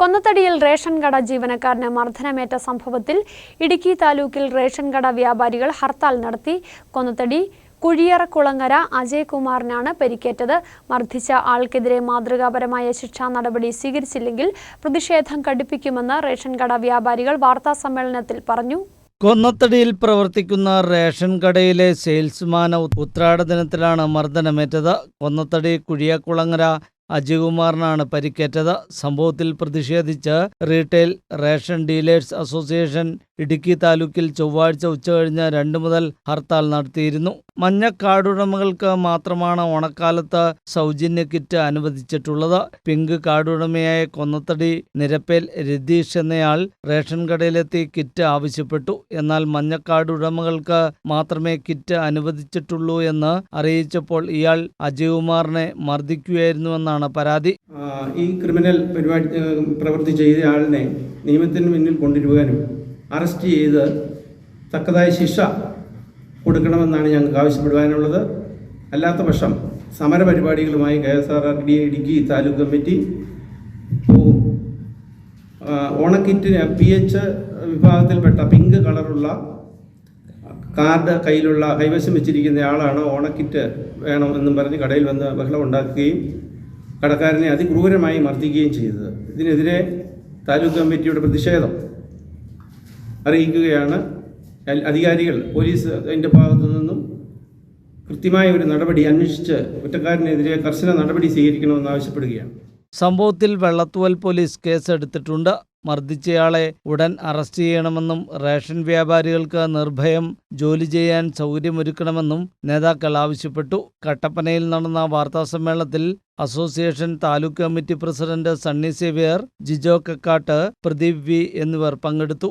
കൊന്നത്തടിയിൽ ration കട ജീവനക്കാരന് മർദ്ദനമേറ്റ സംഭവത്തിൽ ഇടുക്കി താലൂക്കിൽ റേഷൻ കട വ്യാപാരികൾ ഹർത്താൽ നടത്തി. കൊന്നത്തടി കുഴിയറക്കുളങ്ങര അജയ് കുമാറിനാണ് പരിക്കേറ്റത്. മർദ്ദിച്ച ആൾക്കെതിരെ മാതൃകാപരമായ ശിക്ഷാ നടപടി സ്വീകരിച്ചില്ലെങ്കിൽ പ്രതിഷേധം കടുപ്പിക്കുമെന്ന് റേഷൻ കട വ്യാപാരികൾ വാർത്താസമ്മേളനത്തിൽ പറഞ്ഞു. കൊന്നത്തടിയിൽ പ്രവർത്തിക്കുന്ന റേഷൻ കടയിലെ സെയിൽസ്മാൻ ഉത്രാട ദിനത്തിലാണ് മർദ്ദനമേറ്റത്. കൊന്നത്തടി കുഴിയക്കുളങ്ങര അജികുമാറിനാണ് പരിക്കേറ്റത്. സംഭവത്തിൽ പ്രതിഷേധിച്ച് retail ration dealers association Idukki താലൂക്കിൽ ചൊവ്വാഴ്ച ഉച്ചകഴിഞ്ഞ് രണ്ട് മുതൽ ഹർത്താൽ നടത്തിയിരുന്നു. മഞ്ഞ കാർഡുടമകൾക്ക് മാത്രമാണ് ഓണക്കാലത്ത് സൗജന്യ കിറ്റ് അനുവദിച്ചിട്ടുള്ളത്. പിങ്ക് കാർഡുടമയായ കൊന്നത്തടി നിരപ്പേൽ രതീഷ് എന്നയാൾ റേഷൻ കടയിലെത്തി കിറ്റ് ആവശ്യപ്പെട്ടു. എന്നാൽ മഞ്ഞ കാർഡ് ഉടമകൾക്ക് മാത്രമേ കിറ്റ് അനുവദിച്ചിട്ടുള്ളൂ എന്ന് അറിയിച്ചപ്പോൾ ഇയാൾ അജയ്കുമാറിനെ മർദ്ദിക്കുകയായിരുന്നുവെന്നാണ് പരാതി. ഈ ക്രിമിനൽ പരിപാടി പ്രവൃത്തി ചെയ്ത ആളിനെ നിയമത്തിന് മുന്നിൽ കൊണ്ടുവരുവാനും അറസ്റ്റ് ചെയ്ത് തക്കതായ ശിക്ഷ കൊടുക്കണമെന്നാണ് ഞങ്ങൾക്ക് ആവശ്യപ്പെടുവാനുള്ളത്. അല്ലാത്ത പക്ഷം സമരപരിപാടികളുമായി K S R R D Idukki taluk committee പോകും ഓണക്കിറ്റിന് പി എച്ച് വിഭാഗത്തിൽപ്പെട്ട പിങ്ക് കളറുള്ള കാർഡ് കയ്യിലുള്ള കൈവശം വെച്ചിരിക്കുന്ന ആളാണ് ഓണക്കിറ്റ് വേണം എന്നും പറഞ്ഞ് കടയിൽ വന്ന് ബഹളം ഉണ്ടാക്കുകയും കടക്കാരനെ അതിക്രൂരമായി മർദ്ദിക്കുകയും ചെയ്തത്. ഇതിനെതിരെ താലൂക്ക് കമ്മിറ്റിയുടെ പ്രതിഷേധം അറിയിക്കുകയാണ്. അധികാരികൾ പോലീസ് അതിന്റെ ഭാഗത്തു നിന്നും കൃത്യമായ ഒരു നടപടി അന്വേഷിച്ച് കുറ്റക്കാരനെതിരെ കർശന നടപടി സ്വീകരിക്കണമെന്ന് ആവശ്യപ്പെടുകയാണ്. സംഭവത്തിൽ വെള്ളത്തുവൽ പോലീസ് കേസെടുത്തിട്ടുണ്ട്. മർദ്ദിച്ചയാളെ ഉടൻ അറസ്റ്റ് ചെയ്യണമെന്നും റേഷൻ വ്യാപാരികൾക്ക് നിർഭയം ജോലി ചെയ്യാൻ സൗകര്യമൊരുക്കണമെന്നും നേതാക്കൾ ആവശ്യപ്പെട്ടു. കട്ടപ്പനയിൽ നടന്ന വാർത്താസമ്മേളനത്തിൽ association taluk committee president Sunny Xavier Jijo Kakkatt Pradeep V എന്നിവർ പങ്കെടുത്തു.